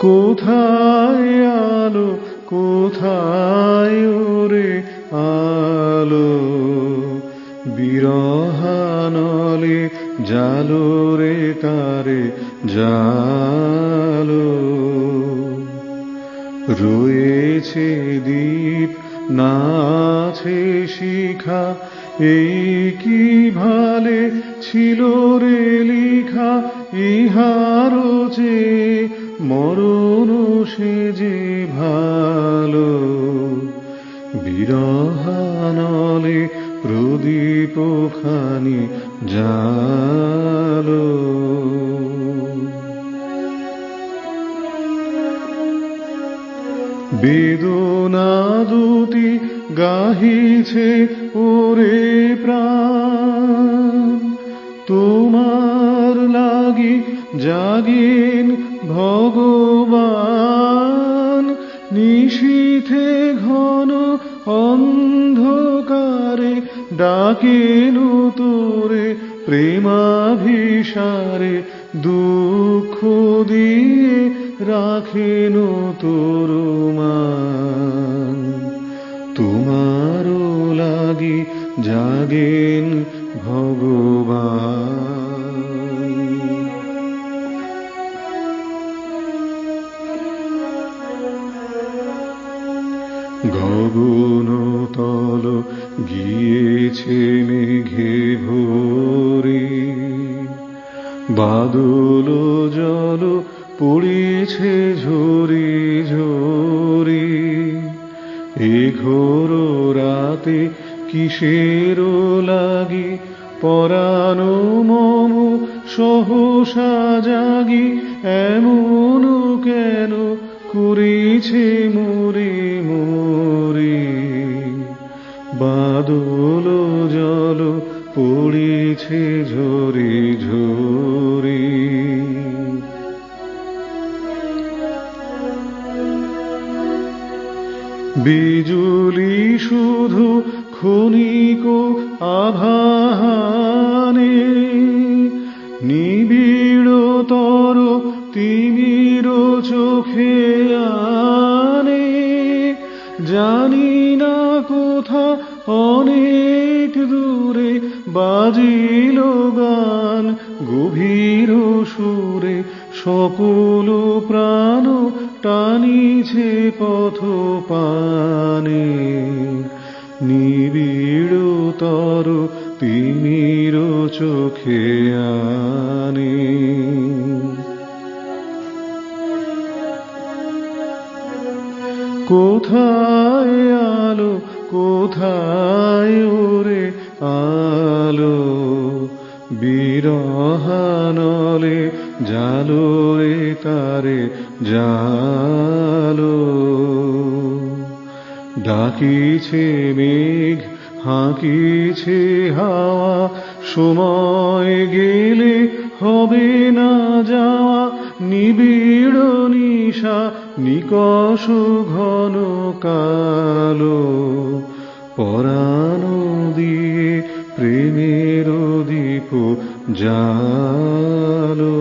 কোথায় আলো, কোথায় ওরে আলো? বিরহানলে জালো রে, তারে জালো। রয়েছে দ্বীপ নাছে শিখা, এই কি ভালে ছিল রে লিখা ইহারো যে মরণ সে যে ভালো, বিরহানলে প্রদীপ খানি জালো বেদনা দুটি গাহিছে ওরে প্রাণ, তোমার লাগি জাগিন ঘন অন্ধকারে ডাকেন তোরে প্রেমাভিসারে দুঃখ দিয়ে রাখেন তোর তোমারও লাগি জাগেন ভগবান। গগন তল গিয়েছে মেঘে ভোরে। বাদল জল পড়েছে ঝরে ঝরে। এ ঘোর রাতে কিসের লাগি? পরানো মম সহসা জাগি। এমন কেন করেছে মোরে মোরে। বাদল জল পড়েছে ঝরে ঝরে। বিজুলি শুধু ক্ষণিক আভানে নিবিড় জানি না কোথা অনেক দূরে বাজিল গান, গভীর সুরে সকল প্রাণ টানিছে পথ পানে। নিবিড় তর তিমির চোখে কোথায় আলো, কোথায় ওরে আলো? বিরহানলে জালো রে, তারে জালো। ডাকিছে মেঘ, হাঁকিছে হাওয়া, সময় গেলে হবে না যাওয়া, নিবিড় নিশা নিকষ ঘন কালো। পরানো দিয়ে প্রেমের দীপ জালো